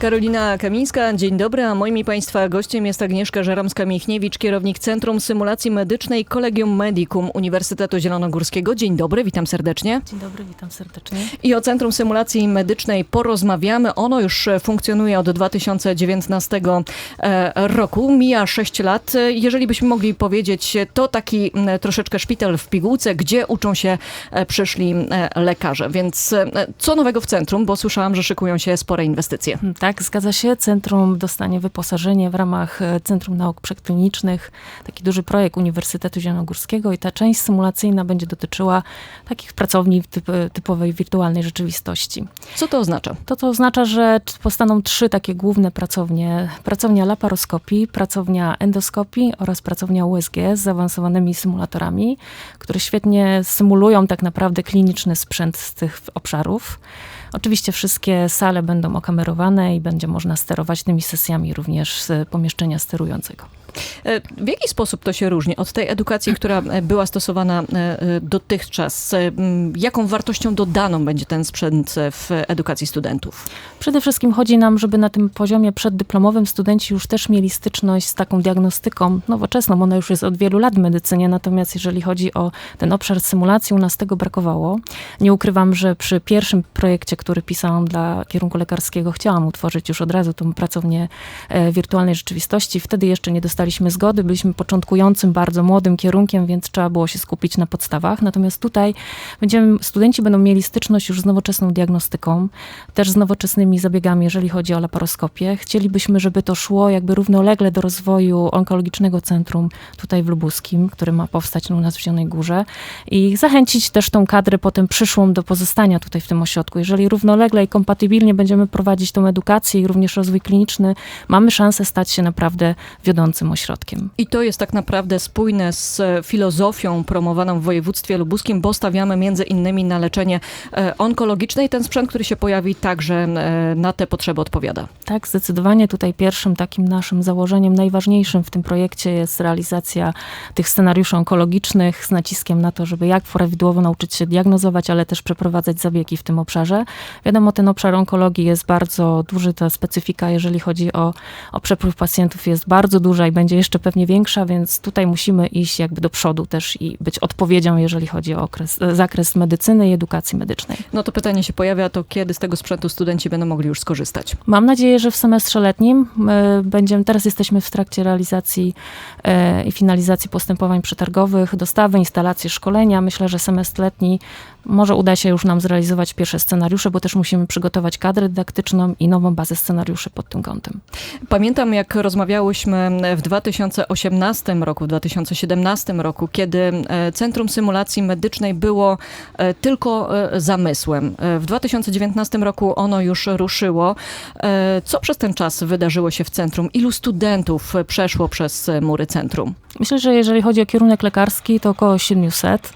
Karolina Kamińska, dzień dobry, a moim i Państwa gościem jest Agnieszka Żeromska-Michniewicz, kierownik Centrum Symulacji Medycznej Collegium Medicum Uniwersytetu Zielonogórskiego. Dzień dobry, witam serdecznie. Dzień dobry, witam serdecznie. I o Centrum Symulacji Medycznej porozmawiamy. Ono już funkcjonuje od 2019 e, roku, mija 6 lat. Jeżeli byśmy mogli powiedzieć, to taki troszeczkę szpital w pigułce, gdzie uczą się e, przyszli e, lekarze. Więc co nowego w centrum, bo słyszałam, że szykują się spore inwestycje. Tak, zgadza się. Centrum dostanie wyposażenie w ramach e, Centrum Nauk Przedklinicznych. Taki duży projekt Uniwersytetu Zielonogórskiego i ta część symulacyjna będzie dotyczyła takich pracowni typ, typowej wirtualnej rzeczywistości. Co to oznacza? To to oznacza, że powstaną trzy takie główne pracownie. Pracownia laparoskopii, pracownia endoskopii oraz pracownia USG z zaawansowanymi symulatorami, które świetnie symulują tak naprawdę kliniczny sprzęt z tych obszarów. Oczywiście wszystkie sale będą okamerowane i będzie można sterować tymi sesjami również z pomieszczenia sterującego. E, W jaki sposób to się różni od tej edukacji, która e, była stosowana e, dotychczas? Jaką wartością dodaną będzie ten sprzęt w edukacji studentów? Przede wszystkim chodzi nam, żeby na tym poziomie przeddyplomowym studenci już też mieli styczność z taką diagnostyką nowoczesną. Ona już jest od wielu lat w medycynie, natomiast jeżeli chodzi o ten obszar symulacji, u nas tego brakowało. Nie ukrywam, że przy pierwszym projekcie, który pisałam dla kierunku lekarskiego, chciałam utworzyć już od razu tą pracownię wirtualnej rzeczywistości. Wtedy jeszcze nie dostaliśmy zgody, byliśmy początkującym, bardzo młodym kierunkiem, więc trzeba było się skupić na podstawach. Natomiast tutaj będziemy, studenci będą mieli styczność już z nowoczesną diagnostyką, też z nowoczesnymi zabiegami, jeżeli chodzi o laparoskopię. Chcielibyśmy, żeby to szło jakby równolegle do rozwoju onkologicznego centrum tutaj w Lubuskim, który ma powstać u nas w Zielonej Górze i zachęcić też tą kadrę potem przyszłą do pozostania tutaj w tym ośrodku. Jeżeli równolegle i kompatybilnie będziemy prowadzić tą edukację i również rozwój kliniczny, mamy szansę stać się naprawdę wiodącym ośrodkiem. I to jest tak naprawdę spójne z e, filozofią promowaną w województwie lubuskim, bo stawiamy między innymi na leczenie e, onkologiczne i ten sprzęt, który się pojawi, także e, na te potrzeby odpowiada. Tak, zdecydowanie tutaj pierwszym takim naszym założeniem, najważniejszym w tym projekcie jest realizacja tych scenariuszy onkologicznych z naciskiem na to, żeby jak prawidłowo nauczyć się diagnozować, ale też przeprowadzać zabiegi w tym obszarze. Wiadomo, ten obszar onkologii jest bardzo duży, ta specyfika, jeżeli chodzi o, o przepływ pacjentów jest bardzo duża i będzie jeszcze pewnie większa, więc tutaj musimy iść jakby do przodu też i być odpowiedzią, jeżeli chodzi o okres, zakres medycyny i edukacji medycznej. No to pytanie się pojawia, to kiedy z tego sprzętu studenci będą mogli już skorzystać? Mam nadzieję, że w semestrze letnim e, będziemy, teraz jesteśmy w trakcie realizacji e, i finalizacji postępowań przetargowych, dostawy, instalacji, szkolenia. Myślę, że semestr letni może uda się już nam zrealizować pierwsze scenariusze, bo też musimy przygotować kadrę dydaktyczną i nową bazę scenariuszy pod tym kątem. Pamiętam, jak rozmawiałyśmy w 2018 roku, w 2017 roku, kiedy e, Centrum Symulacji Medycznej było e, tylko e, zamysłem. W 2019 roku ono już ruszyło. Co przez ten czas wydarzyło się w centrum? Ilu studentów przeszło przez mury centrum? Myślę, że jeżeli chodzi o kierunek lekarski, to około 700.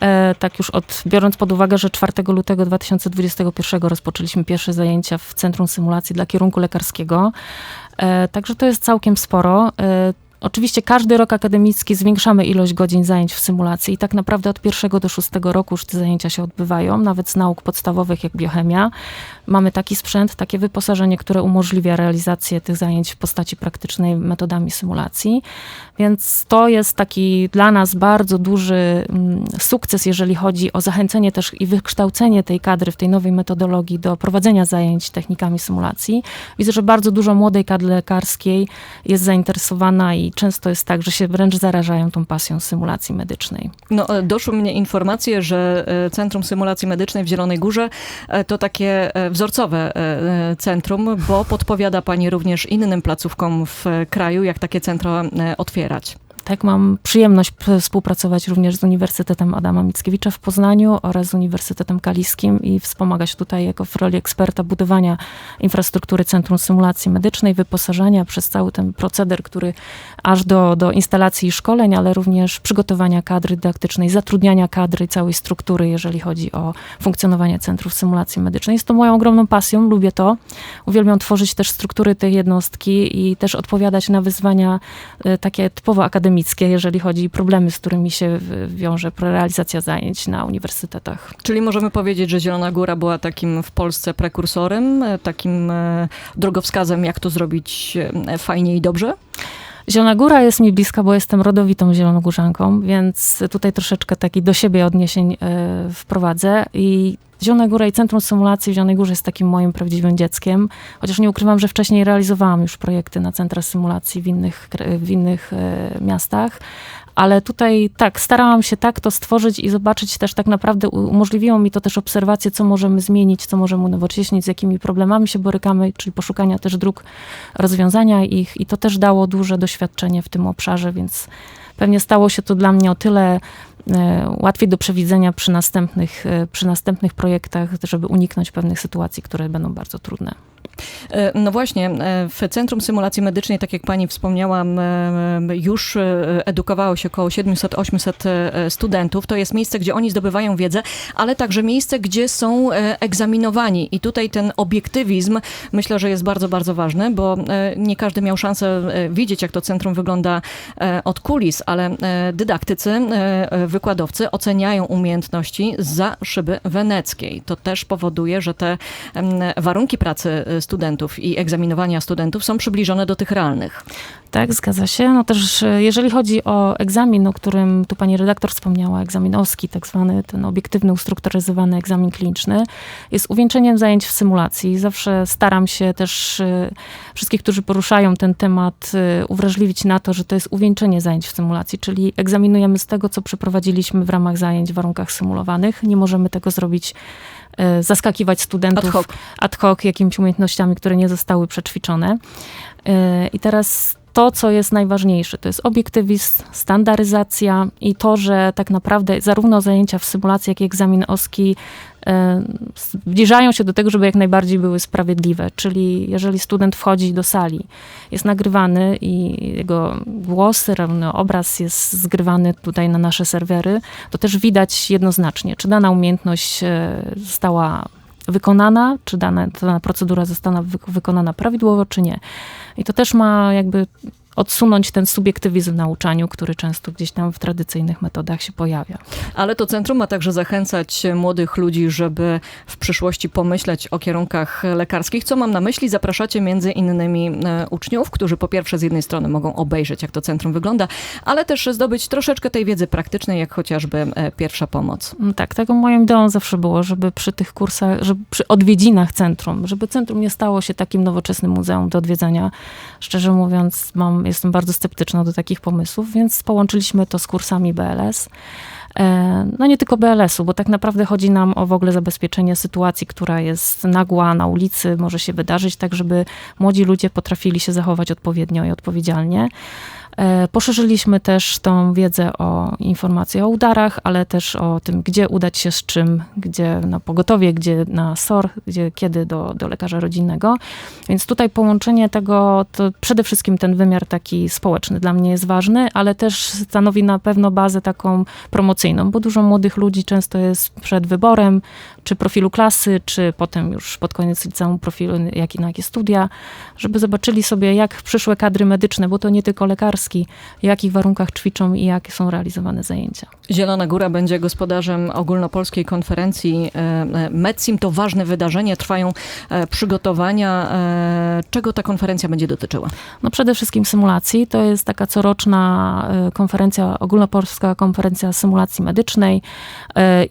E, tak już od, biorąc pod uwagę, że 4 lutego 2021 rozpoczęliśmy pierwsze zajęcia w Centrum Symulacji dla kierunku lekarskiego. E, także to jest całkiem sporo. Oczywiście każdy rok akademicki zwiększamy ilość godzin zajęć w symulacji i tak naprawdę od pierwszego do szóstego roku już te zajęcia się odbywają, nawet z nauk podstawowych jak biochemia. Mamy taki sprzęt, takie wyposażenie, które umożliwia realizację tych zajęć w postaci praktycznej metodami symulacji. Więc to jest taki dla nas bardzo duży mm, sukces, jeżeli chodzi o zachęcenie też i wykształcenie tej kadry w tej nowej metodologii do prowadzenia zajęć technikami symulacji. Widzę, że bardzo dużo młodej kadry lekarskiej jest zainteresowana i często jest tak, że się wręcz zarażają tą pasją symulacji medycznej. No, e, doszły mnie informacje, że e, Centrum Symulacji Medycznej w Zielonej Górze e, to takie wzorcowe centrum, bo podpowiada Pani również innym placówkom w kraju, jak takie centra otwierać. Tak, mam przyjemność współpracować również z Uniwersytetem Adama Mickiewicza w Poznaniu oraz z Uniwersytetem Kaliskim i wspomagać tutaj jako w roli eksperta budowania infrastruktury Centrum Symulacji Medycznej, wyposażenia przez cały ten proceder, który aż do, do instalacji i szkoleń, ale również przygotowania kadry dydaktycznej, zatrudniania kadry, całej struktury, jeżeli chodzi o funkcjonowanie Centrów Symulacji Medycznej. Jest to moją ogromną pasją, lubię to. Uwielbiam tworzyć też struktury tej jednostki i też odpowiadać na wyzwania e, takie typowo akademickie akademickie, jeżeli chodzi o problemy, z którymi się wiąże realizacja zajęć na uniwersytetach. Czyli możemy powiedzieć, że Zielona Góra była takim w Polsce prekursorem, takim e, drogowskazem, jak to zrobić e, fajnie i dobrze? Zielona Góra jest mi bliska, bo jestem rodowitą zielonogórzanką, więc tutaj troszeczkę taki do siebie odniesień e, wprowadzę. I Zielona Góra i Centrum Symulacji w Zielonej Górze jest takim moim prawdziwym dzieckiem, chociaż nie ukrywam, że wcześniej realizowałam już projekty na centra symulacji w innych, w innych e, miastach. Ale tutaj tak, starałam się tak to stworzyć i zobaczyć też tak naprawdę, umożliwiło mi to też obserwację, co możemy zmienić, co możemy unowocześnić, z jakimi problemami się borykamy, czyli poszukania też dróg rozwiązania ich i to też dało duże doświadczenie w tym obszarze, więc pewnie stało się to dla mnie o tyle łatwiej do przewidzenia przy następnych, e, przy następnych projektach, żeby uniknąć pewnych sytuacji, które będą bardzo trudne. E, No właśnie, e, w Centrum Symulacji Medycznej, tak jak pani wspomniała, m, m, już e, edukowało się około 700-800 e, studentów. To jest miejsce, gdzie oni zdobywają wiedzę, ale także miejsce, gdzie są e, egzaminowani. I tutaj ten obiektywizm myślę, że jest bardzo, bardzo ważny, bo e, nie każdy miał szansę e, widzieć, jak to centrum wygląda e, od kulis, ale e, dydaktycy, e, e, wykładowcy oceniają umiejętności za szyby weneckiej. To też powoduje, że te em, warunki pracy e, studentów i egzaminowania studentów są przybliżone do tych realnych. Tak, zgadza się. No też e, jeżeli chodzi o egzamin, o którym tu pani redaktor wspomniała, egzamin OSKI, tak zwany ten obiektywny, ustrukturyzowany egzamin kliniczny, jest uwieńczeniem zajęć w symulacji. Zawsze staram się też e, wszystkich, którzy poruszają ten temat, e, uwrażliwić na to, że to jest uwieńczenie zajęć w symulacji, czyli egzaminujemy z tego, co przeprowadziliśmy w ramach zajęć w warunkach symulowanych. Nie możemy tego zrobić, zaskakiwać studentów Ad hoc. ad hoc jakimiś umiejętnościami, które nie zostały przećwiczone. Yy, I teraz to, co jest najważniejsze, to jest obiektywizm, standaryzacja i to, że tak naprawdę zarówno zajęcia w symulacji, jak i egzamin OSKI zbliżają się do tego, żeby jak najbardziej były sprawiedliwe. Czyli jeżeli student wchodzi do sali, jest nagrywany i jego głos, równo obraz jest zgrywany tutaj na nasze serwery, to też widać jednoznacznie, czy dana umiejętność yy, została wykonana, czy dana, dana procedura została wy, wykonana prawidłowo, czy nie. I to też ma jakby odsunąć ten subiektywizm w nauczaniu, który często gdzieś tam w tradycyjnych metodach się pojawia. Ale to centrum ma także zachęcać młodych ludzi, żeby w przyszłości pomyśleć o kierunkach lekarskich. Co mam na myśli? Zapraszacie między innymi e, uczniów, którzy po pierwsze z jednej strony mogą obejrzeć, jak to centrum wygląda, ale też zdobyć troszeczkę tej wiedzy praktycznej, jak chociażby e, pierwsza pomoc. Mm, Tak, taką moją ideą zawsze było, żeby przy tych kursach, żeby przy odwiedzinach centrum, żeby centrum nie stało się takim nowoczesnym muzeum do odwiedzania. Szczerze mówiąc, mam, jestem bardzo sceptyczna do takich pomysłów, więc połączyliśmy to z kursami BLS. E, No nie tylko BLS-u, bo tak naprawdę chodzi nam o w ogóle zabezpieczenie sytuacji, która jest nagła na ulicy, może się wydarzyć, tak żeby młodzi ludzie potrafili się zachować odpowiednio i odpowiedzialnie. E, Poszerzyliśmy też tą wiedzę o informacje o udarach, ale też o tym, gdzie udać się z czym, gdzie na pogotowie, gdzie na SOR, gdzie kiedy do, do lekarza rodzinnego. Więc tutaj połączenie tego, to przede wszystkim ten wymiar taki społeczny dla mnie jest ważny, ale też stanowi na pewno bazę taką promocyjną, bo dużo młodych ludzi często jest przed wyborem, czy profilu klasy, czy potem już pod koniec liceum profilu, jak i na jakie studia, żeby zobaczyli sobie, jak przyszłe kadry medyczne, bo to nie tylko lekarski, w jakich warunkach ćwiczą i jakie są realizowane zajęcia. Zielona Góra będzie gospodarzem ogólnopolskiej konferencji e, e, MEDSIM. To ważne wydarzenie, trwają e, przygotowania. Czego ta konferencja będzie dotyczyła? No przede wszystkim symulacji. To jest taka coroczna konferencja, ogólnopolska konferencja symulacji medycznej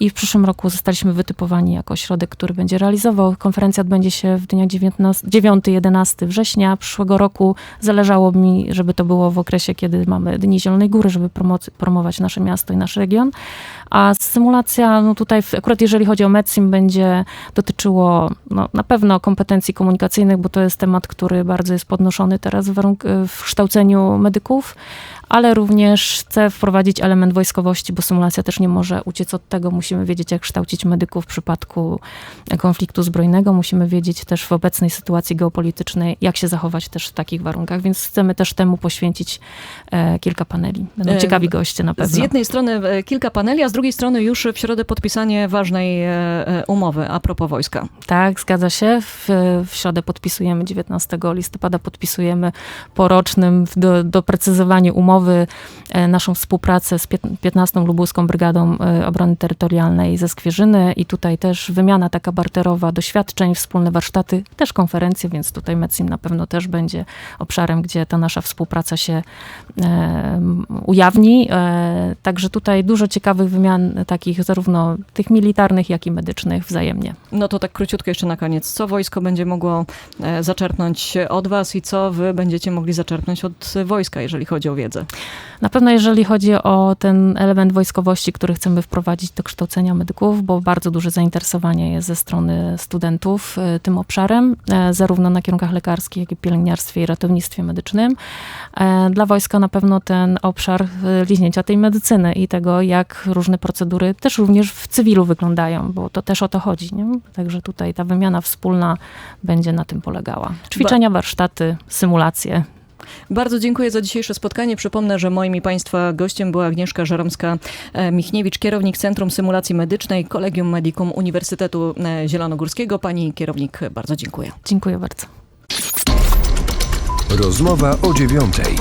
i w przyszłym roku zostaliśmy wytypowani jako ośrodek, który będzie realizował. Konferencja odbędzie się w dniach 9-11 września przyszłego roku. Zależało mi, żeby to było w okresie, kiedy mamy Dni Zielonej Góry, żeby promować nasze miasto i nasz region. A symulacja, no tutaj akurat jeżeli chodzi o MEDSIM, będzie dotyczyło no, na pewno kompetencji komunikacyjnych, bo to jest temat, który bardzo jest podnoszony teraz w, warunk- w kształceniu medyków, ale również chcę wprowadzić element wojskowości, bo symulacja też nie może uciec od tego. Musimy wiedzieć, jak kształcić medyków w przypadku konfliktu zbrojnego. Musimy wiedzieć też w obecnej sytuacji geopolitycznej, jak się zachować też w takich warunkach, więc chcemy też temu poświęcić e, kilka paneli. Będą E, ciekawi goście na Z pewno. jednej strony e, kilka paneli, a z drugiej strony już w środę podpisanie ważnej e, umowy a propos wojska. Tak, zgadza się. W, w środę podpisujemy, 19 listopada podpisujemy po rocznym w do, doprecyzowaniu umowy e, naszą współpracę z pięt- 15. Lubuską Brygadą e, Obrony Terytorialnej ze Skwierzyny i tutaj też wymiana taka barterowa doświadczeń, wspólne warsztaty, też konferencje, więc tutaj MECIM na pewno też będzie obszarem, gdzie ta nasza współpraca się e, ujawni. Także tutaj dużo ciekawych wymian takich zarówno tych militarnych, jak i medycznych wzajemnie. No to tak króciutko jeszcze na koniec. Co wojsko będzie mogło zaczerpnąć od was i co wy będziecie mogli zaczerpnąć od wojska, jeżeli chodzi o wiedzę? Na pewno jeżeli chodzi o ten element wojskowości, który chcemy wprowadzić do kształcenia medyków, bo bardzo duże zainteresowanie jest ze strony studentów e, tym obszarem, e, zarówno na kierunkach lekarskich, jak i pielęgniarstwie i ratownictwie medycznym. E, Dla wojska na pewno ten obszar liźnięcia tej medycyny i tego, jak różne procedury też również w cywilu wyglądają, bo to też o to chodzi. Nie? Także tutaj ta wymiana wspólna będzie na tym polegała. Ćwiczenia, warsztaty, symulacje, Bardzo dziękuję za dzisiejsze spotkanie. Przypomnę, że moim i Państwa gościem była Agnieszka Żeromska-Michniewicz, kierownik Centrum Symulacji Medycznej Kolegium Medicum Uniwersytetu e, Zielonogórskiego. Pani kierownik, bardzo dziękuję. Dziękuję bardzo. Rozmowa o dziewiątej.